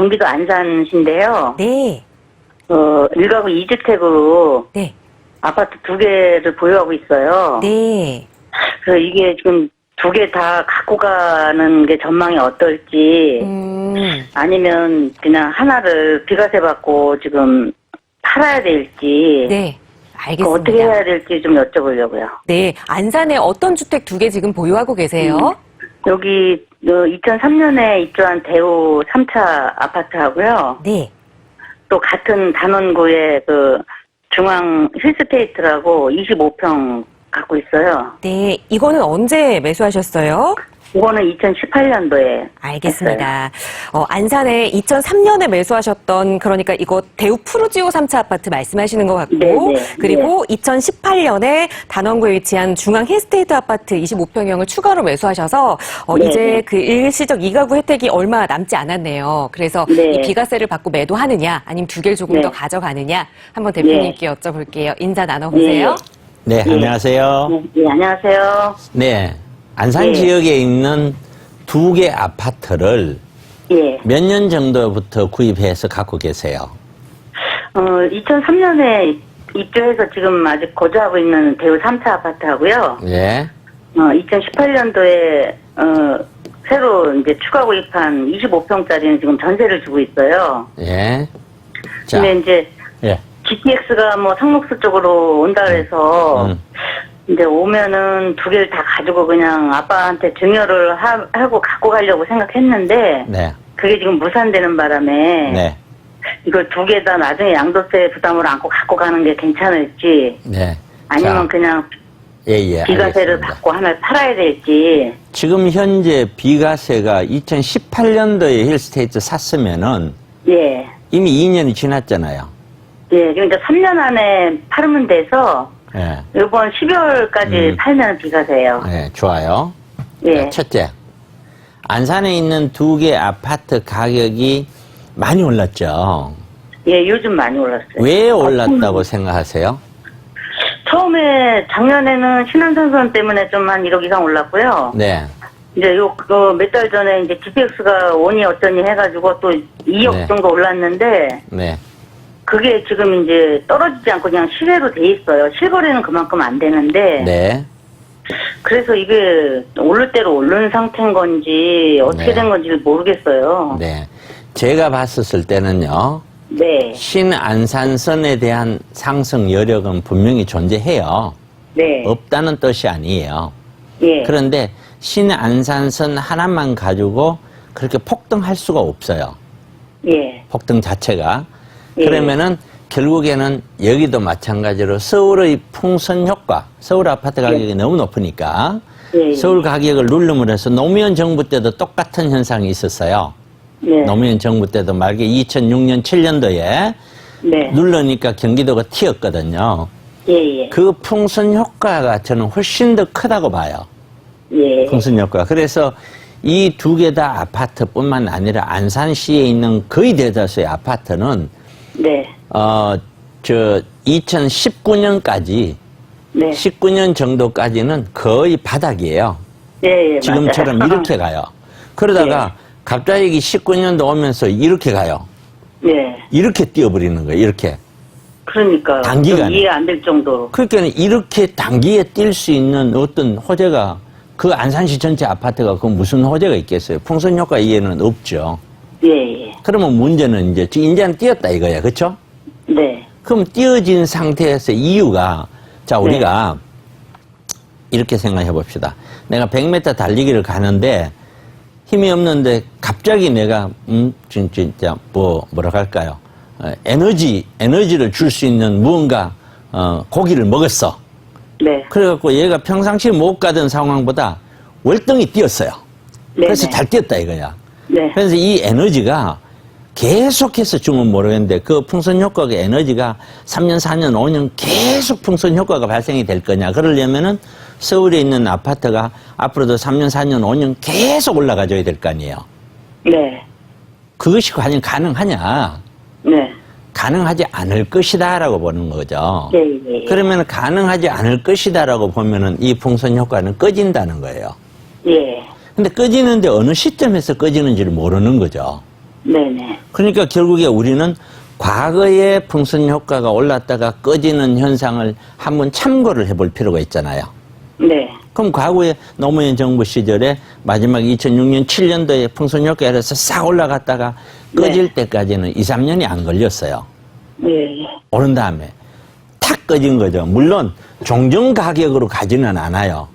경기도 안산시인데요. 네. 어, 1가구 2주택으로 네. 아파트 두 개를 보유하고 있어요. 네. 그래서 이게 지금 두 개 다 갖고 가는 게 전망이 어떨지 음. 아니면 그냥 하나를 비과세 받고 지금 팔아야 될지 네. 그 알겠습니다. 어떻게 해야 될지 좀 여쭤보려고요. 네. 안산에 어떤 주택 두 개 지금 보유하고 계세요? 여기 2003년에 입주한 대우 3차 아파트하고요. 네. 또 같은 단원구의 그 중앙 힐스테이트라고 25평 갖고 있어요. 네. 이거는 언제 매수하셨어요? 이거는 2018년도에 알겠습니다. 어, 안산에 2003년에 매수하셨던 그러니까 이거 대우 푸르지오 3차 아파트 말씀하시는 것 같고 네, 네, 그리고 2018년에 단원구에 위치한 중앙 힐스테이트 아파트 25평형을 추가로 매수하셔서 어, 네, 이제 네. 그 일시적 이가구 혜택이 얼마 남지 않았네요. 그래서 네. 이 비과세를 받고 매도하느냐 아니면 두 개를 조금 네. 더 가져가느냐 한번 대표님께 여쭤볼게요. 인사 나눠보세요. 네, 예. 안녕하세요. 네, 네, 안녕하세요. 네, 안산 예. 지역에 있는 두 개 아파트를 예. 몇 년 정도부터 구입해서 갖고 계세요? 어, 2003년에 입주해서 지금 아직 거주하고 있는 대우 3차 아파트하고요. 예, 어, 2018년도에 어, 새로 이제 추가 구입한 25평짜리는 지금 전세를 주고 있어요. 예. 자, 근데 이제 예, GTX가 뭐 상록수 쪽으로 온다 그래서 음. 이제 오면은 두 개를 다 가지고 그냥 아빠한테 증여를 하, 하고 갖고 가려고 생각했는데 네, 그게 지금 무산되는 바람에 네, 이걸 두개 다 나중에 양도세 부담을 안고 갖고 가는 게 괜찮을지 네. 아니면 자, 그냥 예, 예. 비과세를 알겠습니다. 받고 하나를 팔아야 될지 지금 현재 비과세가 2018년도에 힐스테이트 샀으면은 예. 이미 2년이 지났잖아요. 예, 그러니까 3년 안에 팔으면 돼서 예, 이번 12월까지 음. 팔면 비과세요. 예, 좋아요. 예. 자, 첫째, 안산에 있는 두 개 아파트 가격이 많이 올랐죠. 예, 요즘 많이 올랐어요. 왜 올랐다고 생각하세요? 처음에 작년에는 신한선선 때문에 좀 한 1억 이상 올랐고요. 네, 이제 요몇달 전에 이제 GPX가 원이 어쩌니 해가지고 또 2억 네. 정도 올랐는데 네, 그게 지금 이제 떨어지지 않고 그냥 실외로 돼 있어요. 실거래는 그만큼 안 되는데 네, 그래서 이게 오를 대로 오른 상태인 건지 어떻게 네. 된 건지 모르겠어요. 네. 제가 봤었을 때는요, 네, 신안산선에 대한 상승 여력은 분명히 존재해요. 네, 없다는 뜻이 아니에요. 예, 그런데 신안산선 하나만 가지고 그렇게 폭등할 수가 없어요. 예, 폭등 자체가. 예. 그러면은 결국에는 여기도 마찬가지로 서울의 풍선 효과, 서울 아파트 가격이 너무 높으니까 예, 서울 가격을 누름으로 해서 노무현 정부 때도 똑같은 현상이 있었어요. 네, 노무현 정부 때도 말게 2006년, 7년도에 네, 누르니까 경기도가 튀었거든요. 예, 예, 그 풍선 효과가 저는 훨씬 더 크다고 봐요. 예, 풍선 효과. 그래서 이 두 개 다 아파트뿐만 아니라 안산시에 있는 거의 대다수의 아파트는 네, 어, 저 2019년까지 네, 19년 정도까지는 거의 바닥이에요. 예, 예, 지금처럼 맞아요. 이렇게 가요. 그러다가 갑자기 19년도 오면서 이렇게 가요. 네, 이렇게 뛰어버리는 거예요. 이렇게. 그러니까 단기간에. 좀 이해 안 될 정도로. 그러니까 이렇게 단기에 뛸 수 있는 어떤 호재가 그 안산시 전체 아파트가 그 무슨 호재가 있겠어요? 풍선 효과 이해는 없죠. 예, 예, 그러면 문제는 이제 이제는 뛰었다 이거야. 그렇죠? 네, 그럼 뛰어진 상태에서 이유가 자 네. 우리가 이렇게 생각해 봅시다. 내가 100m 달리기를 가는데 힘이 없는데 갑자기 내가 음 진- 진짜 뭐 뭐라 할까요? 어, 에너지 에너지를 줄 수 있는 무언가 어, 고기를 먹었어. 네, 그래갖고 얘가 평상시에 못 가던 상황보다 월등히 뛰었어요. 네, 그래서 네. 잘 뛰었다 이거야. 네, 그래서 이 에너지가 계속해서 주면 모르겠는데 그 풍선 효과가 에너지가 3년, 4년, 5년 계속 풍선 효과가 발생이 될 거냐. 그러려면은 서울에 있는 아파트가 앞으로도 3년, 4년, 5년 계속 올라가줘야 될 거 아니에요. 네, 그것이 과연 가능하냐. 네, 가능하지 않을 것이다라고 보는 거죠. 예, 예, 예. 그러면 가능하지 않을 것이다라고 보면은 이 풍선 효과는 꺼진다는 거예요. 예, 근데 꺼지는데 어느 시점에서 꺼지는지를 모르는 거죠. 네네. 그러니까 결국에 우리는 과거의 풍선 효과가 올랐다가 꺼지는 현상을 한번 참고를 해볼 필요가 있잖아요. 네. 그럼 과거에 노무현 정부 시절에 마지막 2006년, 7년도에 풍선 효과에 서싹 올라갔다가 꺼질 네. 때까지는 2, 3년이 안 걸렸어요. 예. 오른 다음에 탁 꺼진 거죠. 물론 종전 가격으로 가지는 않아요.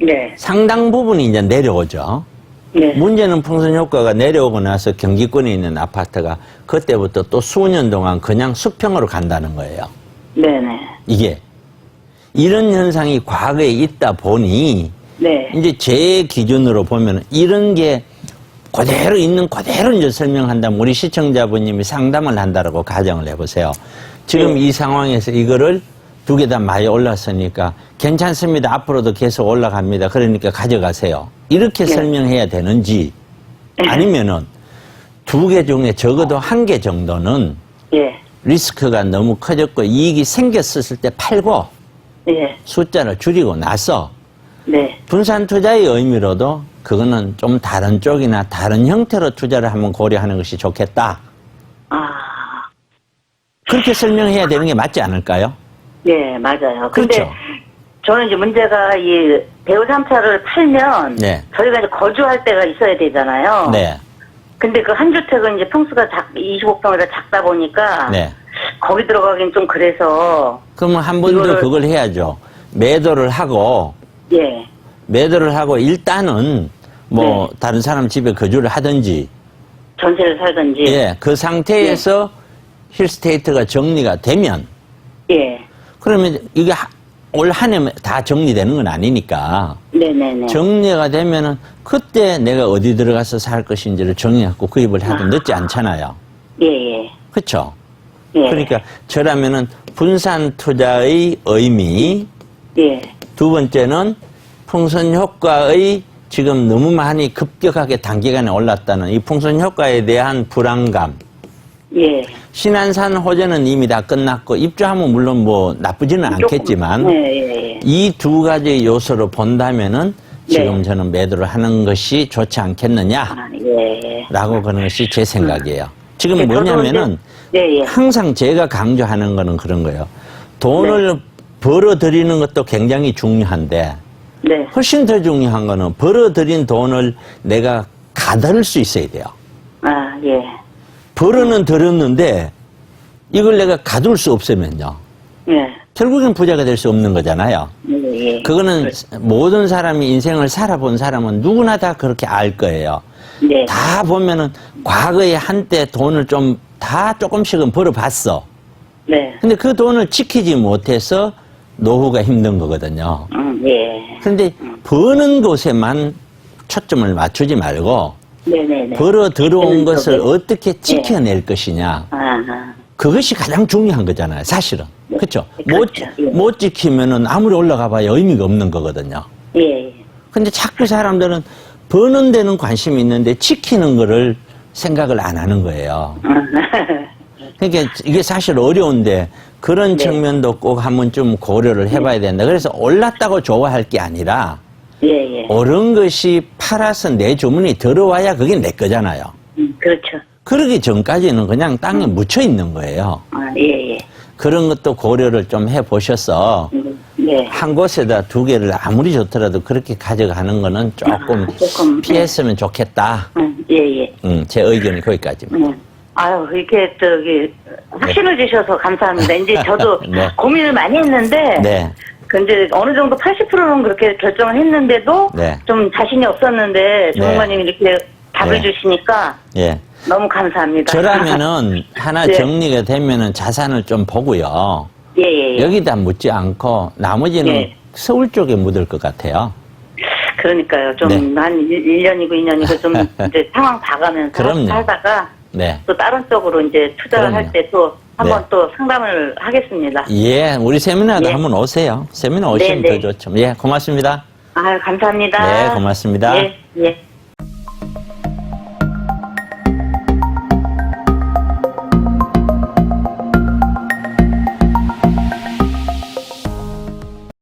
네. 상당 부분이 이제 내려오죠. 네. 문제는 풍선 효과가 내려오고 나서 경기권에 있는 아파트가 그때부터 또 수년 동안 그냥 수평으로 간다는 거예요. 네네. 이게 이런 현상이 과거에 있다 보니 네. 이제 제 기준으로 보면 이런 게 그대로 있는 그대로 이제 설명한다면 우리 시청자분님이 상담을 한다라고 가정을 해보세요. 지금 네. 이 상황에서 이거를 두 개 다 많이 올랐으니까 괜찮습니다. 앞으로도 계속 올라갑니다. 그러니까 가져가세요. 이렇게 네. 설명해야 되는지 아니면은 두 개 중에 적어도 한 개 정도는 예. 리스크가 너무 커졌고 이익이 생겼을 때 팔고 예. 숫자를 줄이고 나서 네. 분산 투자의 의미로도 그거는 좀 다른 쪽이나 다른 형태로 투자를 한번 고려하는 것이 좋겠다. 아. 그렇게 설명해야 되는 게 맞지 않을까요? 예, 맞아요. 근데 그렇죠. 저는 이제 문제가 이 대우 3차를 팔면 네. 저희가 이제 거주할 데가 있어야 되잖아요. 네. 근데 그 한 주택은 이제 평수가 작 25평이라 작다 보니까 네. 거기 들어가긴 좀 그래서 그러면 한 번 더 이거를- 그걸 해야죠. 매도를 하고 예. 매도를 하고 일단은 뭐 네. 다른 사람 집에 거주를 하든지 전세를 살든지. 예, 그 상태에서 힐스테이트가 정리가 되면 예. 그러면 이게 올 한해다 정리되는 건 아니니까 네네네. 정리가 되면은 그때 내가 어디 들어가서 살 것인지를 정해갖고 구입을 하도 늦지 않잖아요. 예, 예. 그렇죠? 예. 그러니까 저라면은 분산 투자의 의미, 예. 두 번째는 풍선 효과의 지금 너무 많이 급격하게 단기간에 올랐다는 이 풍선 효과에 대한 불안감. 예. 신안산 호재는 이미 다 끝났고 입주하면 물론 뭐 나쁘지는 않겠지만 조금, 예, 예, 예. 이 두 가지 요소로 본다면은 지금 네. 저는 매도를 하는 것이 좋지 않겠느냐라고 아, 예. 그러는 것이 제 생각이에요. 지금 예, 뭐냐면은 이제- 예, 예. 항상 제가 강조하는 거는 그런 거예요. 돈을 벌어들이는 것도 굉장히 중요한데 네. 훨씬 더 중요한 거는 벌어들인 돈을 내가 가다를 수 있어야 돼요. 아, 예. 벌어는 들었는데 이걸 내가 가둘 수 없으면요. 예. 결국엔 부자가 될 수 없는 거잖아요. 예, 예. 그거는 모든 사람이 인생을 살아본 사람은 누구나 다 그렇게 알 거예요. 네. 다 보면은 과거에 한때 돈을 좀 다 조금씩은 벌어봤어. 네. 근데 그 돈을 지키지 못해서 노후가 힘든 거거든요. 음, 예. 그런데 버는 곳에만 초점을 맞추지 말고 네네네. 벌어 들어온 음, 것을 저기. 어떻게 지켜낼 것이냐. 아, 아. 그것이 가장 중요한 거잖아요, 사실은. 그렇죠? 못, 그렇죠. 예. 못 지키면은 아무리 올라가 봐야 의미가 없는 거거든요. 예, 예. 근데 자꾸 사람들은 버는 데는 관심이 있는데 지키는 거를 생각을 안 하는 거예요. 그러니까 이게 사실 어려운데 그런 네. 측면도 꼭 한번 좀 고려를 해봐야 된다. 그래서 올랐다고 좋아할 게 아니라 예, 예. 오른 것이 팔아서 내 주문이 들어와야 그게 내 거잖아요. 음, 그렇죠. 그러기 전까지는 그냥 땅에 음. 묻혀 있는 거예요. 아, 예, 예. 그런 것도 고려를 좀 해보셔서 음, 예. 한 곳에다 두 개를 아무리 좋더라도 그렇게 가져가는 거는 조금 아, 조금, 피했으면 좋겠다. 음, 예, 예. 음, 제 의견이 거기까지입니다. 음. 아유, 이렇게, 저기, 확신을 주셔서 감사합니다. 이제 저도 네. 고민을 많이 했는데, 네. 근데 어느 정도 80%는 그렇게 결정을 했는데도 네. 좀 자신이 없었는데, 네. 전문가님이 이렇게 답을 네. 주시니까 예. 너무 감사합니다. 저라면은 하나 네. 정리가 되면은 자산을 좀 보고요. 예, 예, 예. 여기다 묻지 않고 나머지는 네. 서울 쪽에 묻을 것 같아요. 그러니까요. 좀, 네. 한 1년이고 2년이고 좀 이제 상황 봐가면서 그럼요. 살다가 네. 또 다른 쪽으로 이제 투자를 그럼요. 할 때 또 한번 네. 또 상담을 하겠습니다. 예, 우리 세미나도 네. 한번 오세요. 세미나 오시면 네, 네. 더 좋죠. 예, 고맙습니다. 아유, 감사합니다. 네, 고맙습니다. 예, 예.